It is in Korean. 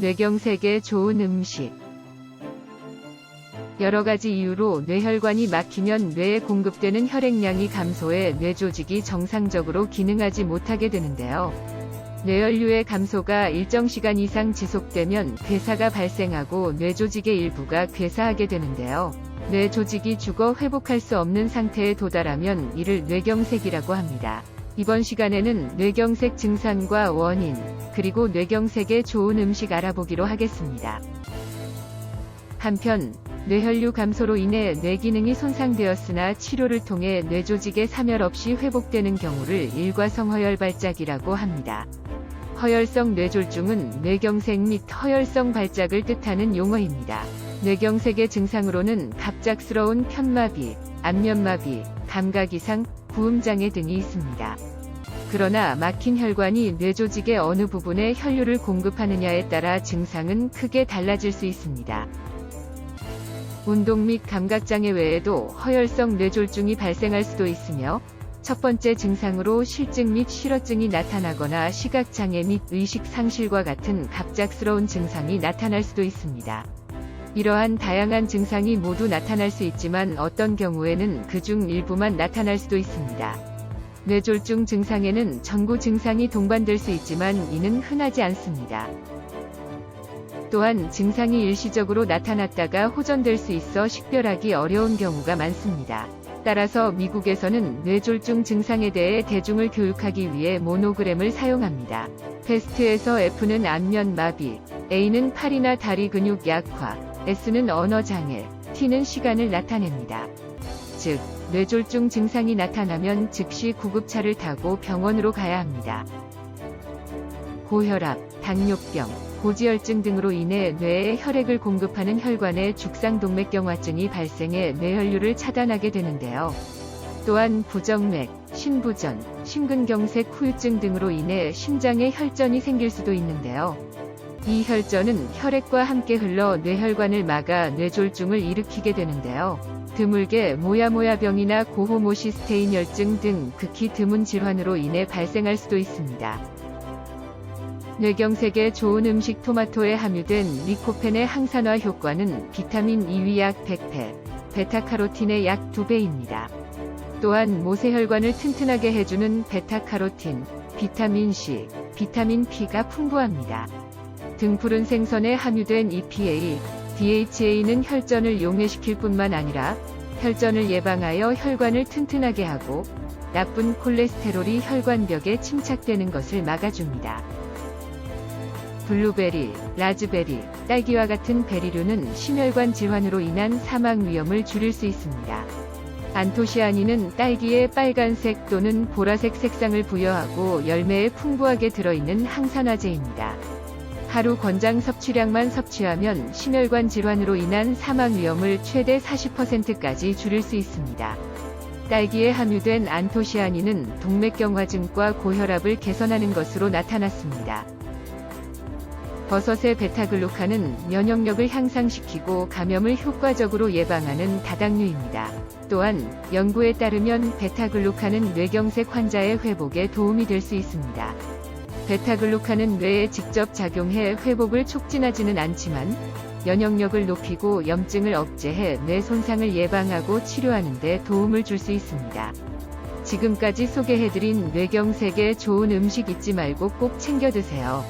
뇌경색에 좋은 음식. 여러 가지 이유로 뇌혈관이 막히면 뇌에 공급되는 혈액량이 감소해 뇌 조직이 정상적으로 기능하지 못하게 되는데요. 뇌혈류의 감소가 일정 시간 이상 지속되면 괴사가 발생하고 뇌 조직의 일부가 괴사하게 되는데요. 뇌 조직이 죽어 회복할 수 없는 상태에 도달하면 이를 뇌경색이라고 합니다. 이번 시간에는 뇌경색 증상과 원인, 그리고 뇌경색에 좋은 음식 알아보기로 하겠습니다. 한편, 뇌혈류 감소로 인해 뇌 기능이 손상되었으나 치료를 통해 뇌 조직의 사멸 없이 회복되는 경우를 일과성 허열 발작이라고 합니다. 허열성 뇌졸중은 뇌경색 및 허열성 발작을 뜻하는 용어입니다. 뇌경색의 증상으로는 갑작스러운 편마비, 안면마비, 감각 이상, 구음장애 등이 있습니다. 그러나 막힌 혈관이 뇌 조직의 어느 부분에 혈류를 공급하느냐에 따라 증상은 크게 달라질 수 있습니다. 운동 및 감각장애 외에도 허열성 뇌졸중이 발생할 수도 있으며 첫 번째 증상으로 실증 및 실어증이 나타나거나 시각장애 및 의식 상실과 같은 갑작스러운 증상이 나타날 수도 있습니다. 이러한 다양한 증상이 모두 나타날 수 있지만 어떤 경우에는 그 중 일부만 나타날 수도 있습니다. 뇌졸중 증상에는 전구 증상이 동반될 수 있지만 이는 흔하지 않습니다. 또한 증상이 일시적으로 나타났다가 호전될 수 있어 식별하기 어려운 경우가 많습니다. 따라서 미국에서는 뇌졸중 증상에 대해 대중을 교육하기 위해 모노그램을 사용합니다. 테스트에서 F는 안면 마비, A는 팔이나 다리 근육 약화, S는 언어 장애, T는 시간을 나타냅니다. 즉, 뇌졸중 증상이 나타나면 즉시 구급차를 타고 병원으로 가야 합니다. 고혈압, 당뇨병, 고지혈증 등으로 인해 뇌에 혈액을 공급하는 혈관에 죽상동맥경화증이 발생해 뇌혈류를 차단하게 되는데요. 또한 부정맥, 신부전, 심근경색 후유증 등으로 인해 심장에 혈전이 생길 수도 있는데요. 이 혈전은 혈액과 함께 흘러 뇌혈관을 막아 뇌졸중을 일으키게 되는데요. 드물게 모야모야병이나 고호모시스테인 열증 등 극히 드문 질환으로 인해 발생할 수도 있습니다. 뇌경색에 좋은 음식 토마토에 함유된 리코펜의 항산화 효과는 비타민 E 위약 100배, 베타카로틴의 약 2배입니다. 또한 모세혈관을 튼튼하게 해주는 베타카로틴, 비타민 C, 비타민 P가 풍부합니다. 등 푸른 생선에 함유된 EPA, DHA는 혈전을 용해시킬 뿐만 아니라 혈전을 예방하여 혈관을 튼튼하게 하고 나쁜 콜레스테롤이 혈관벽에 침착되는 것을 막아줍니다. 블루베리, 라즈베리, 딸기와 같은 베리류는 심혈관 질환으로 인한 사망 위험을 줄일 수 있습니다. 안토시아닌은 딸기에 빨간색 또는 보라색 색상을 부여하고 열매에 풍부하게 들어있는 항산화제입니다. 하루 권장 섭취량만 섭취하면 심혈관 질환으로 인한 사망 위험을 최대 40%까지 줄일 수 있습니다. 딸기에 함유된 안토시아닌은 동맥경화증과 고혈압을 개선하는 것으로 나타났습니다. 버섯의 베타글루칸은 면역력을 향상시키고 감염을 효과적으로 예방하는 다당류입니다. 또한 연구에 따르면 베타글루칸은 뇌경색 환자의 회복에 도움이 될 수 있습니다. 베타글루칸은 뇌에 직접 작용해 회복을 촉진하지는 않지만 면역력을 높이고 염증을 억제해 뇌 손상을 예방하고 치료하는 데 도움을 줄 수 있습니다. 지금까지 소개해드린 뇌경색에 좋은 음식 잊지 말고 꼭 챙겨 드세요.